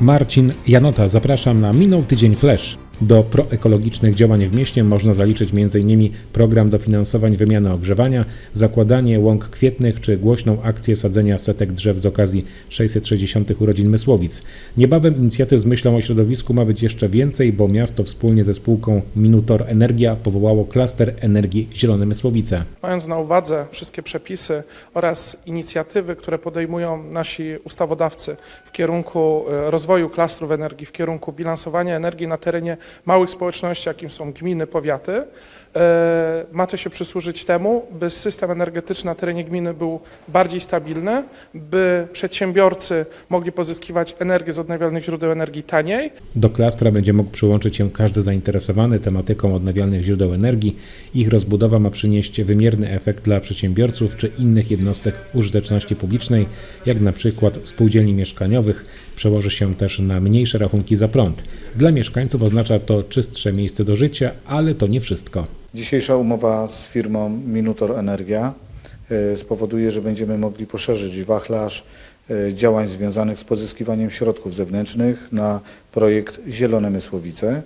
Marcin Janota, zapraszam na Minął Tydzień Flash. Do proekologicznych działań w mieście można zaliczyć m.in. program dofinansowań wymiany ogrzewania, zakładanie łąk kwietnych czy głośną akcję sadzenia setek drzew z okazji 660. urodzin Mysłowic. Niebawem inicjatyw z myślą o środowisku ma być jeszcze więcej, bo miasto wspólnie ze spółką Minutor Energia powołało klaster energii Zielone Mysłowice. Mając na uwadze wszystkie przepisy oraz inicjatywy, które podejmują nasi ustawodawcy w kierunku e, rozwoju klastrów energii, w kierunku bilansowania energii na terenie małych społeczności, jakim są gminy, powiaty, e, ma to się przysłużyć temu, by system energetyczny na terenie gminy był bardziej stabilny, by przedsiębiorcy mogli pozyskiwać energię z odnawialnych źródeł energii taniej, Do klastra będzie mógł przyłączyć się każdy zainteresowany tematyką odnawialnych źródeł energii. Ich rozbudowa ma przynieść wymierny efekt dla przedsiębiorców czy innych jednostek użyteczności publicznej, jak na przykład spółdzielni mieszkaniowych. Przełoży się też na mniejsze rachunki za prąd. Dla mieszkańców oznacza to czystsze miejsce do życia, ale to nie wszystko. Dzisiejsza umowa z firmą Minutor Energia e, spowoduje, że będziemy mogli poszerzyć wachlarz e, działań związanych z pozyskiwaniem środków zewnętrznych na projekt Zielone Mysłowice.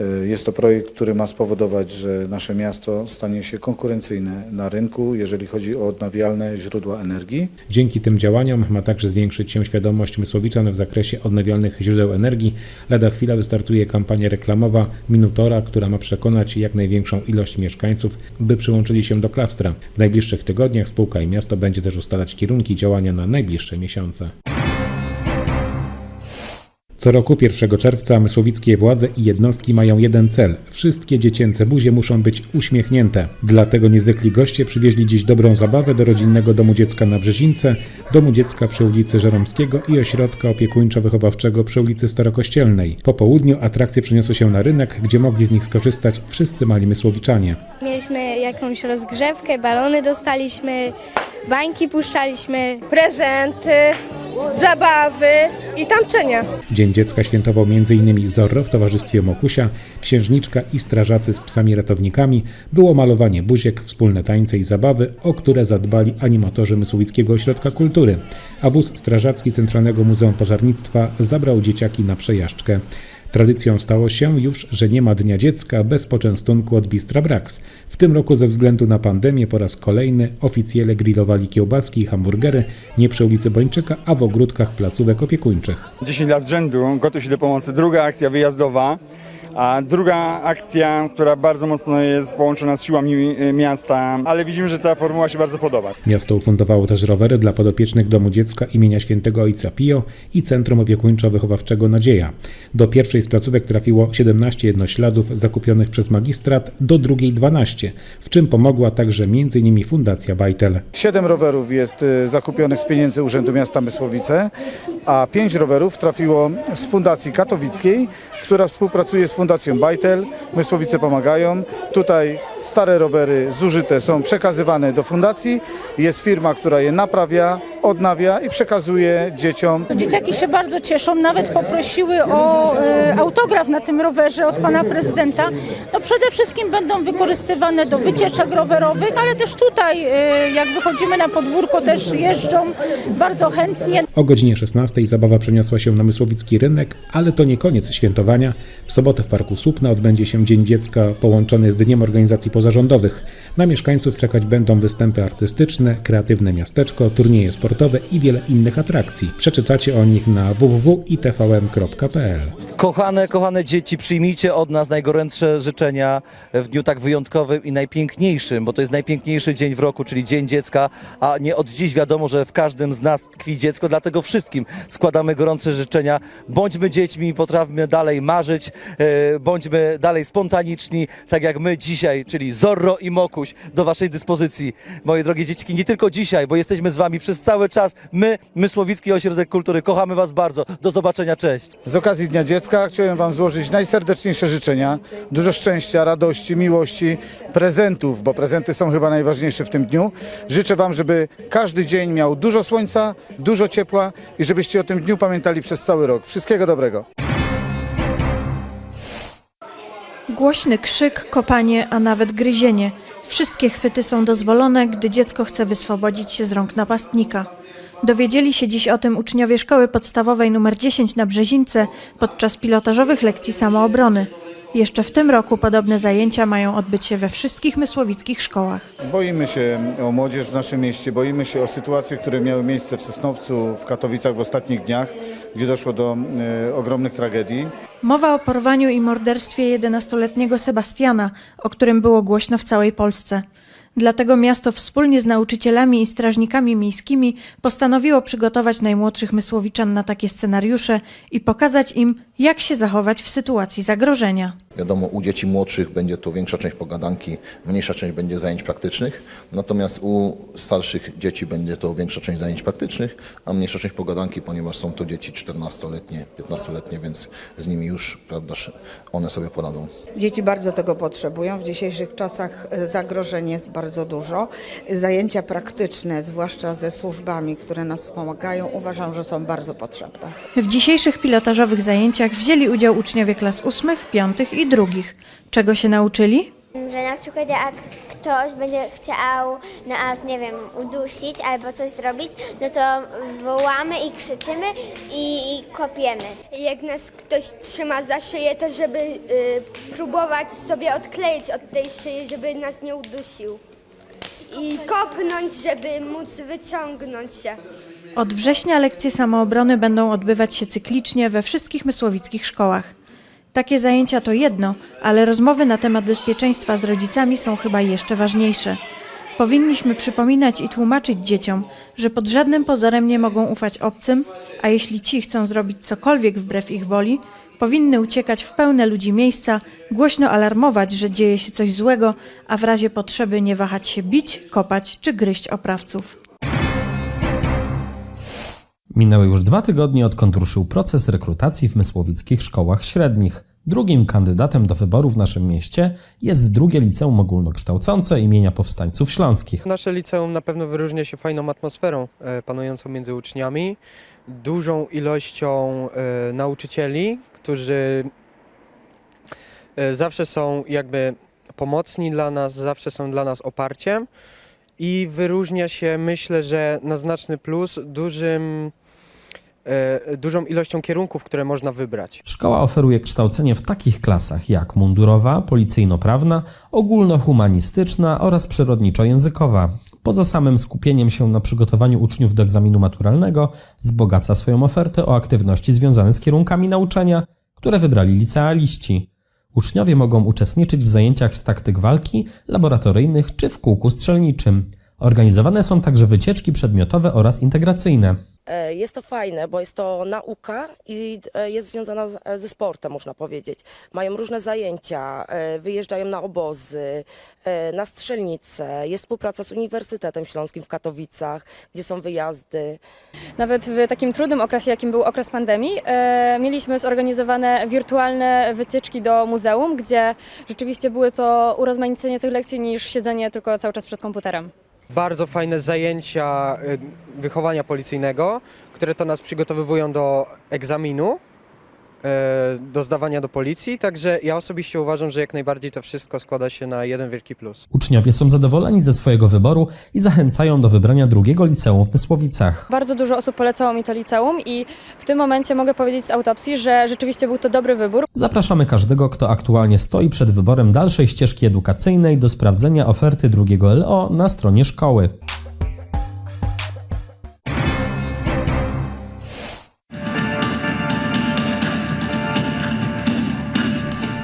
E, Jest to projekt, który ma spowodować, że nasze miasto stanie się konkurencyjne na rynku, jeżeli chodzi o odnawialne źródła energii. Dzięki tym działaniom ma także zwiększyć się świadomość Mysłowiczan w zakresie odnawialnych źródeł energii. Lada chwila wystartuje kampania reklamowa Minutora, która ma przekonać jak największą ilość mieszkańców, by przyłączyli się do klastra. W najbliższych tygodniach spółka i miasto będzie też ustalać kierunki działania na najbliższe miesiące. Co roku 1 czerwca mysłowickie władze i jednostki mają jeden cel. Wszystkie dziecięce buzie muszą być uśmiechnięte. Dlatego niezwykli goście przywieźli dziś dobrą zabawę do rodzinnego domu dziecka na Brzezińce, domu dziecka przy ulicy Żeromskiego i ośrodka opiekuńczo-wychowawczego przy ulicy Starokościelnej. Po południu atrakcje przeniosły się na rynek, gdzie mogli z nich skorzystać wszyscy mali mysłowiczanie. Mieliśmy jakąś rozgrzewkę, balony dostaliśmy, bańki puszczaliśmy. prezenty, zabawy i tańczenia. Dzień Dziecka świętował m.in. Zorro w towarzystwie Mokusia, księżniczka i strażacy z psami ratownikami. Było malowanie buziek, wspólne tańce i zabawy, o które zadbali animatorzy Mysłowickiego Ośrodka Kultury. A wóz strażacki Centralnego Muzeum Pożarnictwa zabrał dzieciaki na przejażdżkę. Tradycją stało się już, że nie ma Dnia Dziecka bez poczęstunku od Bistra Brax. W tym roku ze względu na pandemię po raz kolejny oficjele grillowali kiełbaski i hamburgery nie przy ulicy Bończyka, a w ogródkach placówek opiekuńczych. 10 lat rzędu gotuj się do pomocy. Druga akcja wyjazdowa, a druga akcja, która bardzo mocno jest połączona z siłami y, miasta, ale widzimy, że ta formuła się bardzo podoba. Miasto ufundowało też rowery dla podopiecznych Domu Dziecka imienia Świętego Ojca Pio i Centrum Opiekuńczo-Wychowawczego Nadzieja. Do pierwszej z placówek trafiło 17 jednośladów zakupionych przez magistrat, do drugiej 12, w czym pomogła także m.in. Fundacja Bajtel. Siedem rowerów jest y, zakupionych z pieniędzy Urzędu Miasta Mysłowice, a pięć rowerów trafiło z Fundacji Katowickiej, która współpracuje z Fundacją Bajtel. Mysłowice pomagają. Tutaj stare rowery zużyte są przekazywane do fundacji. Jest firma, która je naprawia, odnawia i przekazuje dzieciom. Dzieciaki się bardzo cieszą, nawet poprosiły o e, autograf na tym rowerze od pana prezydenta. No przede wszystkim będą wykorzystywane do wycieczek rowerowych, ale też tutaj, e, jak wychodzimy na podwórko, też jeżdżą bardzo chętnie. O godzinie 16 zabawa przeniosła się na Mysłowicki Rynek, ale to nie koniec świętowania. W sobotę w Parku Słupna odbędzie się Dzień Dziecka połączony z Dniem Organizacji Pozarządowych. Na mieszkańców czekać będą występy artystyczne, kreatywne miasteczko, turnieje sportowe i wiele innych atrakcji. Przeczytacie o nich na www.itvm.pl. Kochane, kochane dzieci, przyjmijcie od nas najgorętsze życzenia w dniu tak wyjątkowym i najpiękniejszym, bo to jest najpiękniejszy dzień w roku, czyli Dzień Dziecka, a nie od dziś wiadomo, że w każdym z nas tkwi dziecko, dlatego wszystkim składamy gorące życzenia. Bądźmy dziećmi, potrawmy dalej marzyć, e, bądźmy dalej spontaniczni, tak jak my dzisiaj, czyli Zorro i Mokuś do waszej dyspozycji. Moje drogie dzieciaki, nie tylko dzisiaj, bo jesteśmy z wami przez cały czas. My, Mysłowicki Ośrodek Kultury, kochamy was bardzo. Do zobaczenia, cześć. Z okazji Dnia Dziecka chciałem Wam złożyć najserdeczniejsze życzenia. Dużo szczęścia, radości, miłości, prezentów, bo prezenty są chyba najważniejsze w tym dniu. Życzę Wam, żeby każdy dzień miał dużo słońca, dużo ciepła i żebyście o tym dniu pamiętali przez cały rok. Wszystkiego dobrego. Głośny krzyk, kopanie, a nawet gryzienie. Wszystkie chwyty są dozwolone, gdy dziecko chce wyswobodzić się z rąk napastnika. Dowiedzieli się dziś o tym uczniowie szkoły podstawowej nr 10 na Brzezińce podczas pilotażowych lekcji samoobrony. Jeszcze w tym roku podobne zajęcia mają odbyć się we wszystkich mysłowickich szkołach. Boimy się o młodzież w naszym mieście, boimy się o sytuacje, które miały miejsce w Sosnowcu, w Katowicach w ostatnich dniach, gdzie doszło do e, ogromnych tragedii. Mowa o porwaniu i morderstwie 11-letniego Sebastiana, o którym było głośno w całej Polsce. Dlatego miasto wspólnie z nauczycielami i strażnikami miejskimi postanowiło przygotować najmłodszych Mysłowiczan na takie scenariusze i pokazać im, jak się zachować w sytuacji zagrożenia. Wiadomo, u dzieci młodszych będzie to większa część pogadanki, mniejsza część będzie zajęć praktycznych, natomiast u starszych dzieci będzie to większa część zajęć praktycznych, a mniejsza część pogadanki, ponieważ są to dzieci 14-letnie, 15-letnie, więc z nimi już prawda, one sobie poradzą. Dzieci bardzo tego potrzebują. W dzisiejszych czasach e, zagrożeń jest bardzo dużo. Zajęcia praktyczne, zwłaszcza ze służbami, które nas wspomagają, uważam, że są bardzo potrzebne. W dzisiejszych pilotażowych zajęciach wzięli udział uczniowie klas ósmych, piątych i drugich. Czego się nauczyli? Że na przykład jak ktoś będzie chciał nas, nie wiem, udusić albo coś zrobić, no to wołamy i krzyczymy i, i kopiemy. Jak nas ktoś trzyma za szyję, to żeby y, próbować sobie odkleić od tej szyi, żeby nas nie udusił. I kopnąć, żeby móc wyciągnąć się. Od września lekcje samoobrony będą odbywać się cyklicznie we wszystkich mysłowickich szkołach. Takie zajęcia to jedno, ale rozmowy na temat bezpieczeństwa z rodzicami są chyba jeszcze ważniejsze. Powinniśmy przypominać i tłumaczyć dzieciom, że pod żadnym pozorem nie mogą ufać obcym, a jeśli ci chcą zrobić cokolwiek wbrew ich woli, powinny uciekać w pełne ludzi miejsca, głośno alarmować, że dzieje się coś złego, a w razie potrzeby nie wahać się bić, kopać czy gryźć oprawców. Minęły już dwa tygodnie, odkąd ruszył proces rekrutacji w mysłowickich szkołach średnich. Drugim kandydatem do wyboru w naszym mieście jest drugie liceum ogólnokształcące imienia powstańców śląskich. Nasze liceum na pewno wyróżnia się fajną atmosferą e, panującą między uczniami, dużą ilością e, nauczycieli, którzy e, zawsze są jakby pomocni dla nas, zawsze są dla nas oparciem i wyróżnia się myślę, że na znaczny plus dużym, e, dużą ilością kierunków, które można wybrać. Szkoła oferuje kształcenie w takich klasach jak mundurowa, policyjno-prawna, ogólnohumanistyczna oraz przyrodniczo-językowa. Poza samym skupieniem się na przygotowaniu uczniów do egzaminu maturalnego, wzbogaca swoją ofertę o aktywności związane z kierunkami nauczania, które wybrali licealiści. Uczniowie mogą uczestniczyć w zajęciach z taktyk walki, laboratoryjnych czy w kółku strzelniczym. Organizowane są także wycieczki przedmiotowe oraz integracyjne. E, Jest to fajne, bo jest to nauka i e, jest związana z- ze sportem, można powiedzieć. Mają różne zajęcia, e, wyjeżdżają na obozy, e, na strzelnice, jest współpraca z Uniwersytetem Śląskim w Katowicach, gdzie są wyjazdy. Nawet w takim trudnym okresie, jakim był okres pandemii, e, mieliśmy zorganizowane wirtualne wycieczki do muzeum, gdzie rzeczywiście były to urozmaicenie tych lekcji niż siedzenie tylko cały czas przed komputerem. Bardzo fajne zajęcia e, wychowania policyjnego, które to nas przygotowywują do egzaminu, e, do zdawania do policji, także ja osobiście uważam, że jak najbardziej to wszystko składa się na jeden wielki plus. Uczniowie są zadowoleni ze swojego wyboru i zachęcają do wybrania drugiego liceum w Mysłowicach. Bardzo dużo osób polecało mi to liceum i w tym momencie mogę powiedzieć z autopsji, że rzeczywiście był to dobry wybór. Zapraszamy każdego, kto aktualnie stoi przed wyborem dalszej ścieżki edukacyjnej do sprawdzenia oferty drugiego LO na stronie szkoły.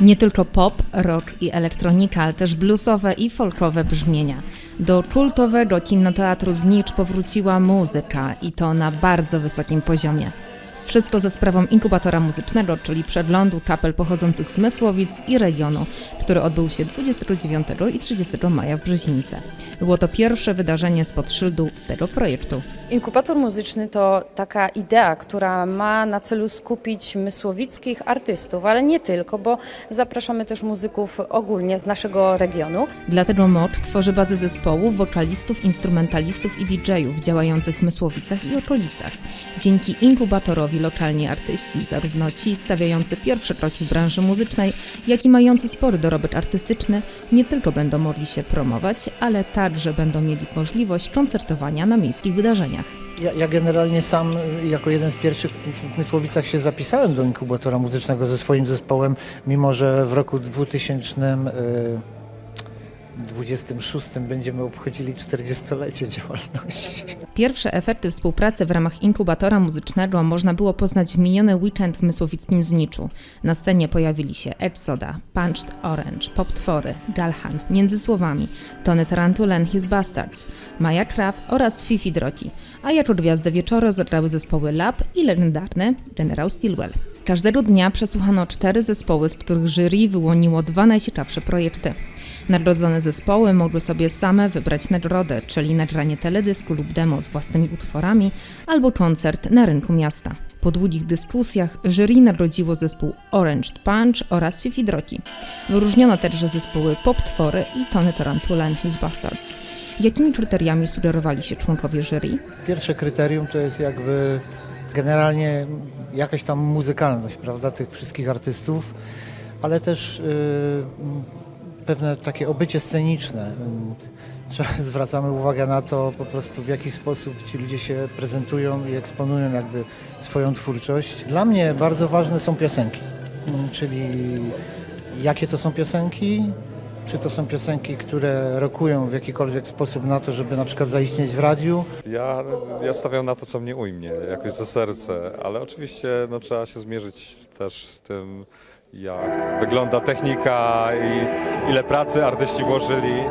Nie tylko pop, rock i elektronika, ale też bluesowe i folkowe brzmienia. Do kultowego kinoteatru Znicz powróciła muzyka i to na bardzo wysokim poziomie. Wszystko ze sprawą inkubatora muzycznego, czyli przeglądu kapel pochodzących z Mysłowic i regionu, który odbył się 29 i 30 maja w Brzezińce. Było to pierwsze wydarzenie spod szyldu tego projektu. Inkubator muzyczny to taka idea, która ma na celu skupić mysłowickich artystów, ale nie tylko, bo zapraszamy też muzyków ogólnie z naszego regionu. Dlatego MOK tworzy bazę zespołów, wokalistów, instrumentalistów i DJ-ów działających w Mysłowicach i okolicach. Dzięki inkubatorowi lokalni artyści, zarówno ci stawiający pierwsze kroki w branży muzycznej, jak i mający spory dorobek artystyczny, nie tylko będą mogli się promować, ale także będą mieli możliwość koncertowania na miejskich wydarzeniach. Ja, ja generalnie sam y, jako jeden z pierwszych w, Mysłowicach się zapisałem do inkubatora muzycznego ze swoim zespołem, mimo że w roku 2026 będziemy obchodzili 40-lecie działalności. Pierwsze efekty współpracy w ramach inkubatora muzycznego można było poznać w miniony weekend w mysłowickim Zniczu. Na scenie pojawili się Ed Soda, Punched Orange, Pop Twory, Galhan, Między Słowami, Tony Tarantula and His Bastards, Maja Kraw oraz Fifi Droki. A jako gwiazdę wieczoru zagrały zespoły Lab i legendarny General Stilwell. Każdego dnia przesłuchano cztery zespoły, z których jury wyłoniło dwa najciekawsze projekty. Nagrodzone zespoły mogły sobie same wybrać nagrodę, czyli nagranie teledysku lub demo z własnymi utworami albo koncert na rynku miasta. Po długich dyskusjach jury nagrodziło zespół Orange Punch oraz Fifi Droki. Wyróżniono także zespoły Pop Twory i Tony Tarantula and His Bastards. Jakimi kryteriami sugerowali się członkowie jury? Pierwsze kryterium to jest jakby generalnie jakaś tam muzykalność, prawda, tych wszystkich artystów, ale też y, pewne takie obycie sceniczne. Zwracamy uwagę na to po prostu w jaki sposób ci ludzie się prezentują i eksponują jakby swoją twórczość. Dla mnie bardzo ważne są piosenki, y, czyli jakie to są piosenki, czy to są piosenki, które rokują w jakikolwiek sposób na to, żeby na przykład zaistnieć w radiu, Ja, ja stawiam na to, co mnie ujmie, jakoś za serce, ale oczywiście no, trzeba się zmierzyć też z tym, jak wygląda technika i ile pracy artyści włożyli,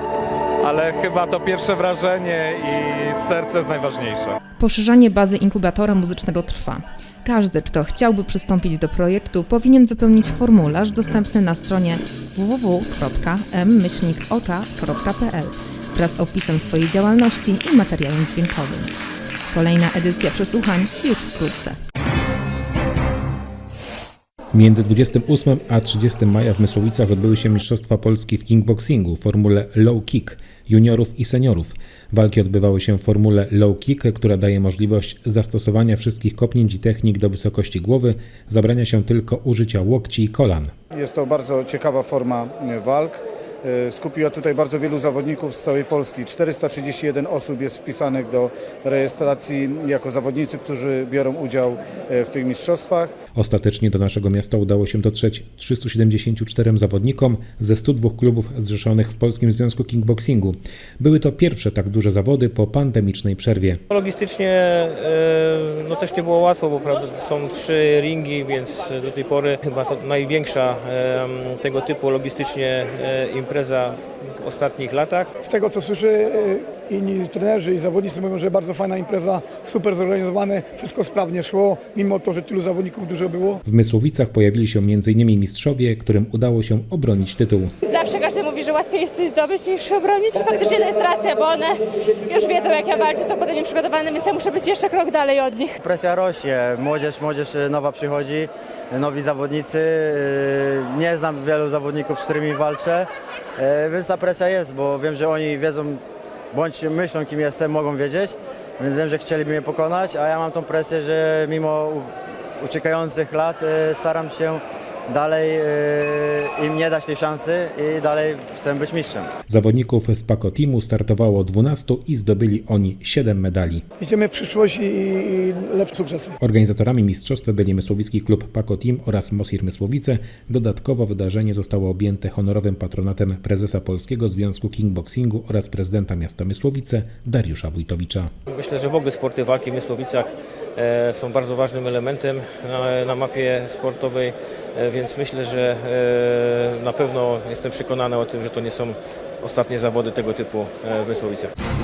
ale chyba to pierwsze wrażenie i serce jest najważniejsze. Poszerzanie bazy inkubatora muzycznego trwa. Każdy, kto chciałby przystąpić do projektu, powinien wypełnić formularz dostępny na stronie www.m-oka.pl wraz z opisem swojej działalności i materiałem dźwiękowym. Kolejna edycja przesłuchań już wkrótce. Między 28 a 30 maja w Mysłowicach odbyły się Mistrzostwa Polski w kickboxingu w formule low kick juniorów i seniorów. Walki odbywały się w formule low kick, która daje możliwość zastosowania wszystkich kopnięć i technik do wysokości głowy, zabrania się tylko użycia łokci i kolan. Jest to bardzo ciekawa forma walk. E, Skupiła tutaj bardzo wielu zawodników z całej Polski. 431 osób jest wpisanych do rejestracji jako zawodnicy, którzy biorą udział e, w tych mistrzostwach. Ostatecznie do naszego miasta udało się dotrzeć 374 zawodnikom ze 102 klubów zrzeszonych w Polskim Związku Kickboxingu. Były to pierwsze tak duże zawody po pandemicznej przerwie. Logistycznie e, no też nie było łatwo, bo prawda, są trzy ringi, więc do tej pory chyba największa tego typu logistycznie e, impreza w ostatnich latach. Z tego co słyszę, y, inni trenerzy i zawodnicy mówią, że bardzo fajna impreza, super zorganizowane, wszystko sprawnie szło, mimo to, że tylu zawodników dużo było. W Mysłowicach pojawili się m.in. mistrzowie, którym udało się obronić tytuł. Zawsze każdy mówi, że łatwiej jest coś zdobyć niż obronić i faktycznie to jest racja, bo one już wiedzą jak ja walczę, są potem nie przygotowane, więc ja muszę być jeszcze krok dalej od nich. Presja rośnie, młodzież, młodzież nowa przychodzi, nowi zawodnicy. Yy, Nie znam wielu zawodników, z którymi walczę, yy, więc ta presja jest, bo wiem, że oni wiedzą, bądź myślą kim jestem, mogą wiedzieć, więc wiem, że chcieliby mnie pokonać, a ja mam tą presję, że mimo uciekających lat yy, staram się dalej yy, im nie dać tej szansy i dalej chcę być mistrzem. Zawodników z Paco Teamu startowało 12 i zdobyli oni 7 medali. Idziemy w przyszłość i, i lepsze sukcesy. Organizatorami mistrzostwa byli Mysłowicki Klub Paco Team oraz Mosir Mysłowice. Dodatkowo wydarzenie zostało objęte honorowym patronatem prezesa Polskiego Związku Kickboxingu oraz prezydenta miasta Mysłowice Dariusza Wójtowicza. Myślę, że w ogóle sporty walki w Mysłowicach e, są bardzo ważnym elementem na, mapie sportowej, e, więc myślę, że e, na pewno jestem przekonany o tym, że to nie są ostatnie zawody tego typu e, w Mysłowicach.